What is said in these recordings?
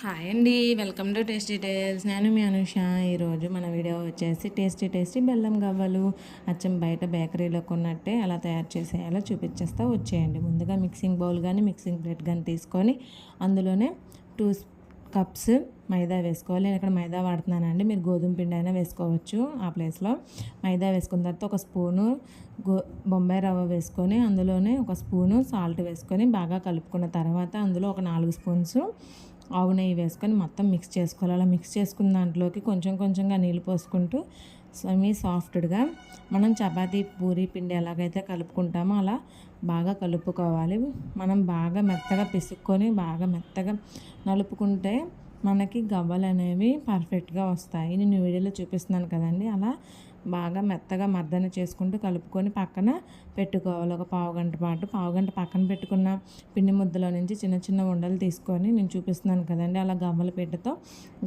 Hi అండి welcome to tasty tiles. నేను మీ అనుష. ఈరోజు మన వీడియో వచ్చేసి టేస్టీ టేస్టీ బెల్లం గవ్వలు అచ్చం బయట బేకరీలో కొన్నట్టే ఎలా తయారు చేసేయాలో చూపించేస్తా వచ్చేయండి. ముందుగా మిక్సింగ్ బౌల్ కానీ మిక్సింగ్ ప్లేట్ కానీ తీసుకొని అందులోనే టూ కప్స్ మైదా వేసుకోవాలి. నేను ఇక్కడ మైదా వాడుతున్నానండి. మీరు గోధుమ పిండి అయినా వేసుకోవచ్చు ఆ ప్లేస్లో. మైదా వేసుకున్న తర్వాత ఒక స్పూను గో బొంబాయి రవ్వ వేసుకొని అందులోనే ఒక స్పూను సాల్ట్ వేసుకొని బాగా కలుపుకున్న తర్వాత అందులో ఒక నాలుగు స్పూన్స్ ఆవు నెయ్యి వేసుకొని మొత్తం మిక్స్ చేసుకోవాలి. అలా మిక్స్ చేసుకున్న దాంట్లోకి కొంచెం కొంచెంగా నీళ్ళు పోసుకుంటూ సెమీ సాఫ్ట్గా మనం చపాతీ పూరి పిండి ఎలాగైతే కలుపుకుంటామో అలా బాగా కలుపుకోవాలి. మనం బాగా మెత్తగా పిసుక్కొని బాగా మెత్తగా నలుపుకుంటే మనకి గవ్వలు అనేవి పర్ఫెక్ట్గా వస్తాయి. నేను వీడియోలో చూపిస్తున్నాను కదండి. అలా బాగా మెత్తగా మర్దన చేసుకుంటూ కలుపుకొని పక్కన పెట్టుకోవాలి. ఒక పావు గంట పాటు. పావు గంట పక్కన పెట్టుకున్న పిండి ముద్దలో నుంచి చిన్న చిన్న ఉండలు తీసుకొని నేను చూపిస్తున్నాను కదండి. అలా గవ్వల పెట్టతో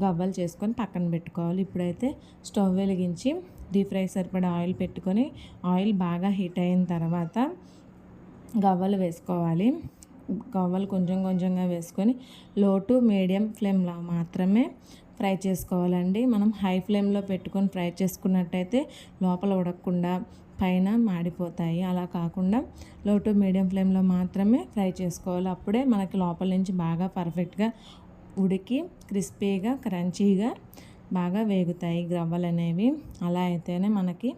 గవ్వలు చేసుకొని పక్కన పెట్టుకోవాలి. ఇప్పుడైతే స్టవ్ వెలిగించి డీప్ ఫ్రై సరిపడా ఆయిల్ పెట్టుకొని ఆయిల్ బాగా హీట్ అయిన తర్వాత గవ్వలు వేసుకోవాలి. గవ్వలు కొంచెం కొంచెంగా వేసుకొని లో టు మీడియం ఫ్లేమ్లో మాత్రమే ఫ్రై చేసుకోవాలండి. మనం హై ఫ్లేమ్లో పెట్టుకొని ఫ్రై చేసుకున్నట్టయితే లోపల ఉడకకుండా పైన మాడిపోతాయి. అలా కాకుండా లో టు మీడియం ఫ్లేమ్లో మాత్రమే ఫ్రై చేసుకోవాలి. అప్పుడే మనకి లోపల నుంచి బాగా పర్ఫెక్ట్గా ఉడికి క్రిస్పీగా క్రంచీగా బాగా వేగుతాయి గ్రవ్వలు అనేవి అలా అయితేనే మనకి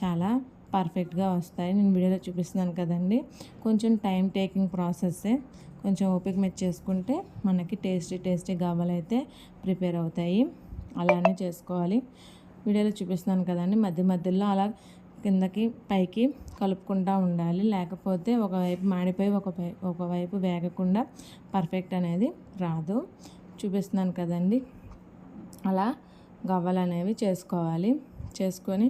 చాలా పర్ఫెక్ట్గా వస్తాయి. నేను వీడియోలో చూపిస్తున్నాను కదండి. కొంచెం టైం టేకింగ్ ప్రాసెస్సే. కొంచెం ఓపిక మీద చేసుకుంటే మనకి టేస్టీ టేస్టీ అయితే ప్రిపేర్ అవుతాయి. అలానే చేసుకోవాలి. వీడియోలో చూపిస్తున్నాను కదండి. మధ్య మధ్యలో అలా కిందకి పైకి కలుపుకుంటూ ఉండాలి. లేకపోతే ఒకవైపు మాడిపోయి ఒక ఒకవైపు వేగకుండా పర్ఫెక్ట్ అనేది రాదు. చూపిస్తున్నాను కదండి. అలా గవ్వలు అనేవి చేసుకోవాలి. చేసుకొని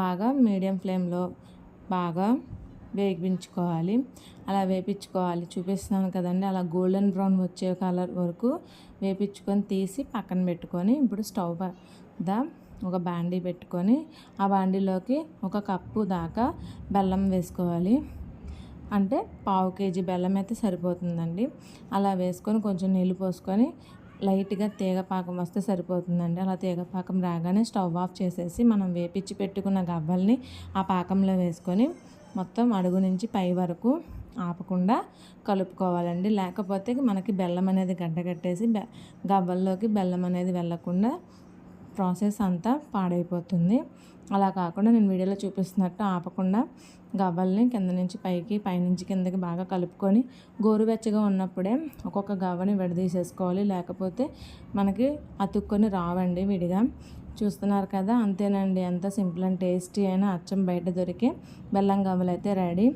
బాగా మీడియం ఫ్లేమ్లో బాగా వేగించుకోవాలి అలా వేపించుకోవాలి. చూపిస్తున్నాను కదండి. అలా గోల్డెన్ బ్రౌన్ వచ్చే కలర్ వరకు వేపించుకొని తీసి పక్కన పెట్టుకొని ఇప్పుడు స్టవ్ దా ఒక బాండీ పెట్టుకొని ఆ బాండీలోకి ఒక కప్పు దాకా బెల్లం వేసుకోవాలి. అంటే పావు కేజీ బెల్లం అయితే సరిపోతుందండి. అలా వేసుకొని కొంచెం నీళ్ళు పోసుకొని లైట్గా తీగ పాకం వస్తే సరిపోతుందండి. అలా తీగ పాకం రాగానే స్టవ్ ఆఫ్ చేసేసి మనం వేపించి పెట్టుకున్న గవ్వల్ని ఆ పాకంలో వేసుకొని మొత్తం అడుగు నుంచి పై వరకు ఆపకుండా కలుపుకోవాలండి. లేకపోతే మనకి బెల్లం అనేది గడ్డగట్టేసి బె గవ్వల్లోకి బెల్లం అనేది వెళ్ళకుండా ప్రాసెస్ అంతా పాడైపోతుంది. అలా కాకుండా నేను వీడియోలో చూపిస్తున్నట్టు ఆపకుండా గవ్వల్ని కింద నుంచి పైకి పైనుంచి కిందకి బాగా కలుపుకొని గోరువెచ్చగా ఉన్నప్పుడే ఒక్కొక్క గవ్వని విడదీసేసుకోవాలి. లేకపోతే మనకి అతుక్కొని రావండి విడిగా. చూస్తున్నారు కదా అంతేనండి. ఎంత సింపుల్ అండ్ టేస్టీ అయినా అచ్చం బయట దొరికే బెల్లం గవ్వలు అయితే రెడీ.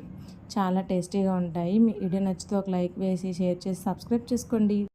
చాలా టేస్టీగా ఉంటాయి. మీ వీడియో నచ్చితే ఒక లైక్ వేసి షేర్ చేసి సబ్స్క్రైబ్ చేసుకోండి.